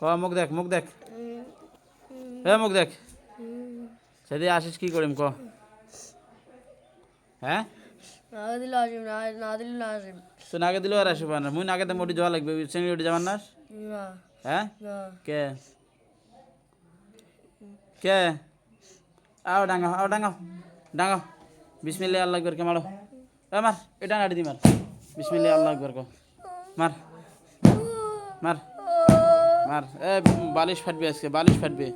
ক মুখ দেখ মুখ দেখ। এ মুখ দেখ। সেদিন আসিস কি করিম ক। হ্যাঁ? না দিলে আসিম না না দিলে না আসিম। তো নাগে দিলেও আর আসিব না। মুই নাগে মোটি যাওয়া লাগবে। শ্রেণি উঠে যাবার না। হ্যাঁ? কে? কে? আও ডাঙ্গাও আও ডাঙ্গাও ডাঙ্গাও বিসমিল্লাহ আল্লাহ একবার কে মারো। এ মার এটা নাড়ি দি মার। বিসমিল্লাহ আল্লাহ একবার কো। মার। মার। মার এ, বালিশ ফাটবে আজকে, বালিশ ফাটবে।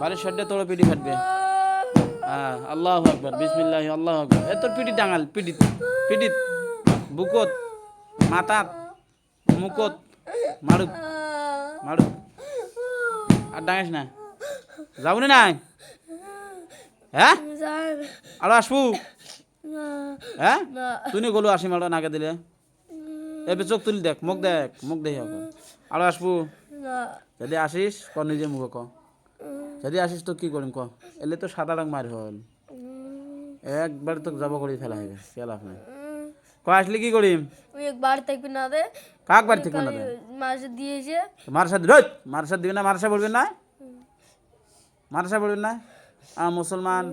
বালিশ ফাটবে তোর পিটি ফাটবে। হ্যাঁ আল্লাহ আকবর, বিসমিল্লাহ, আল্লাহ আকবর। এ, তোর পিটি ডাঙাল পিটিত পিটিত বুকত, মাথাত মুকত মারুক মারুক আর ডাঙাইস না। যাব না নাই? হ্যাঁ? আরও আসব? হ্যাঁ? তুই গলু আসি মারো নাকে দিলে। এবার চোখ তুলি দেখ, মুখ দেখ, মুখ দেখি আরও আসব? যদি আসিস ক নিজে মুখ ক। যদি আসিস তো কি করিম ক? এলে তো সাদা রং মার হল। একবার তো যাব করি ফেলা হবে কে লাভ নাই। ক আসলে কি করিম? একবার থাকবি না দে। কাক বাড়ি থেকে না দে? মাসে দিয়েছে মার সাথে রোজ মার সাথে না মার সাথে বলবেন না মার সাথে বলবেন না? আর মুসলমান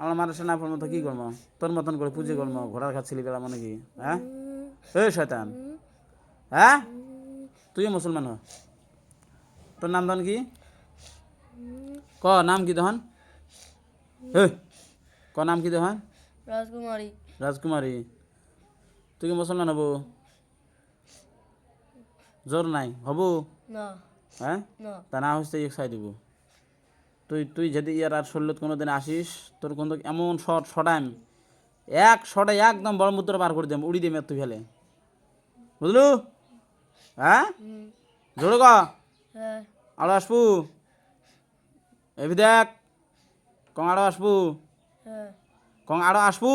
আমরা মানুষের না পড়ব তো কি করব? তোর মতন করে পুজো করব ঘোড়ার ছিলি মানে কি হ্যাঁ? এই শয়তান। হ্যাঁ? তুইও মুসলমান হ। তোর নাম দন কি? ক নাম কি এ ক নাম কি দহন রাজকুমারী। রাজকুমারী। তুই কি মুসলমান হব? জোর নাই। হব? না। হ্যাঁ তা না হচ্ছে এক সাই দিব। তুই তুই যদি ইয়ার আর শরীরত কোনো দিন আসিস তোর কিন্তু এমন শট শটাইম এক শটে একদম ব্রহ্মপুত্র পার করে দেম উড়ি দিম তুই ফেলে। বুঝলু? হ্যাঁ? জোরে ক। আরও আসবু। এবি দেখ কং আরও আসবু। হ্যাঁ। কং আরও আসবু।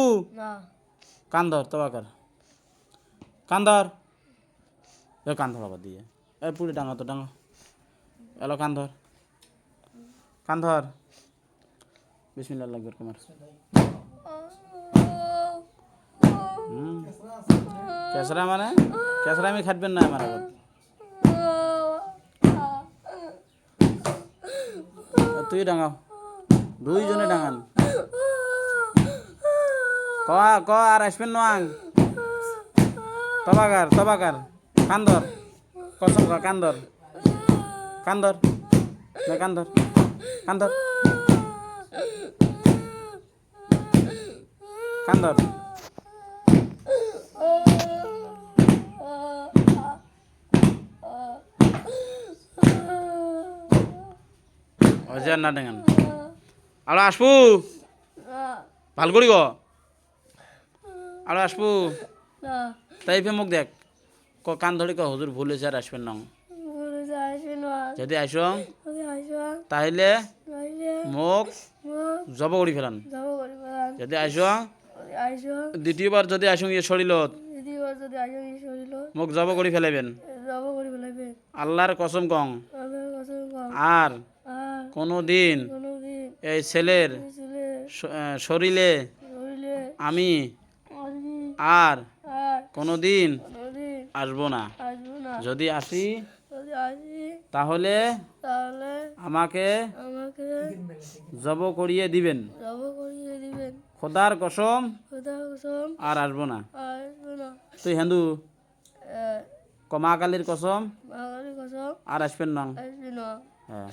কান্দর তবাকার। কান্দর। এ কান্ধর আবার দিয়ে। এ পুরি ডাঙা তো ডাঙা এলো কান্ধর কান্ধর বিসমিল্লাহ লাগবে কুমার। কেসরা মানে? কেসরা আমি খাটবেন না আমার আগত তুই ডাঙাও দুইজনে ডাঙান ক ক, আর আসবেন নোয়াং তবাকার তবাকার। কান্দর। কসম ক কান্দর। কান্দর। না, কান্দর। কান্দর। কান্দর। অজার না আর আসবু ভালো করি গ আর আসবু? তাই ফে মুখ দেখ ক কান ধরে ক হুজুর ভুল হয়েছে আর আসবেন না। যদি আইস তাহলে মুখ জব করি ফেলান যদি আইস দ্বিতীয়বার যদি আসুন ইয়ে শরীলত যদি ওর যদি আইসো এই শরীর মুখ জব করি ফেলাইবেন আল্লাহর কসম কং আর কোনো দিন কোনোদিন এই ছেলের শরীরে আমি আর কোনো দিন কোনোদিন আসব না। যদি আসি তাহলে আমাকে জব করিয়ে দিবেন। খোদার কসম আর আসব না। তুই হিন্দু? কমা কালীর কসম আর আসবেন না। না। হ্যাঁ।